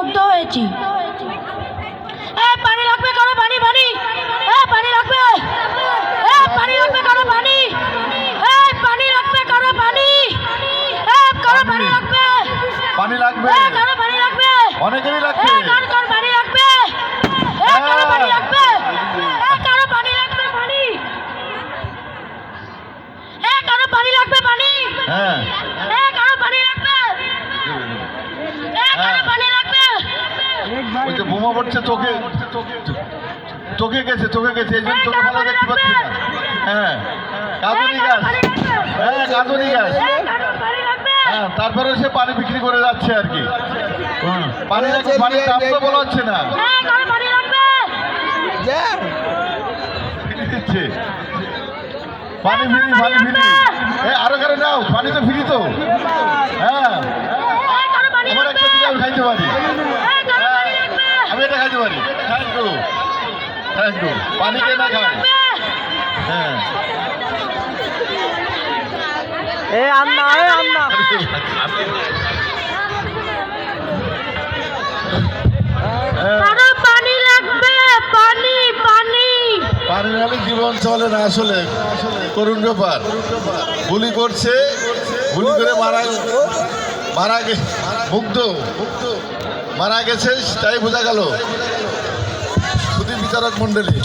দগ্ধ হয়েছি। পানি লাগবে কারও পানি পানি? পানি লাগবে? পানি লাগবে কারও পানি? পানি লাগবে কারও পানি? কারও পানি লাগবে? পানি লাগবে। কারও পানি লাগবে? অনেকেরই লাগবে। কার কার পানি লাগবে? কারও পানি লাগবে? কারও পানি লাগবে পানি? কারও পানি লাগবে পানি? হ্যাঁ এ কারও পানি লাগবে এ কারও পানি লাগবে বোমা পড়ছে চোখে চোখে গেছে চোখে গেছে এই জন্য চোখে ভালো দেখতে পাচ্ছি না। হ্যাঁ। কাঁদুনি গাছ। হ্যাঁ কাঁদুনি গাছ। হ্যাঁ তারপরে সে পানি বিক্রি করে যাচ্ছে আর কি। হুম, পানি পানির দাম তো বলা হচ্ছে না। এ পানি ফ্রি দিচ্ছে পানি ফ্রি পানি ফ্রি। এ আরও কারও নাও পানি তো ফ্রি তো হ্যাঁ এ কারও পানি আমার লাগবে একটা দিলে আমি খাইতে পারি এ কারও পানি লাগবে আমি এটা খাইতে পারি থ্যাংক ইউ থ্যাংক ইউ পানি কে না খায়? হ্যাঁ। এ আন্না এ আন্না। হ্যাঁ, পানি লাগবে? পানি পানি। পানি নাহলে জীবন চলে না আসলে। করুণ ব্যাপার। গুলি করছে গুলি করে মারা মারা মুগ্ধ। মারা গেছে তাই বোঝা গেল। বিচারক মন্ডলী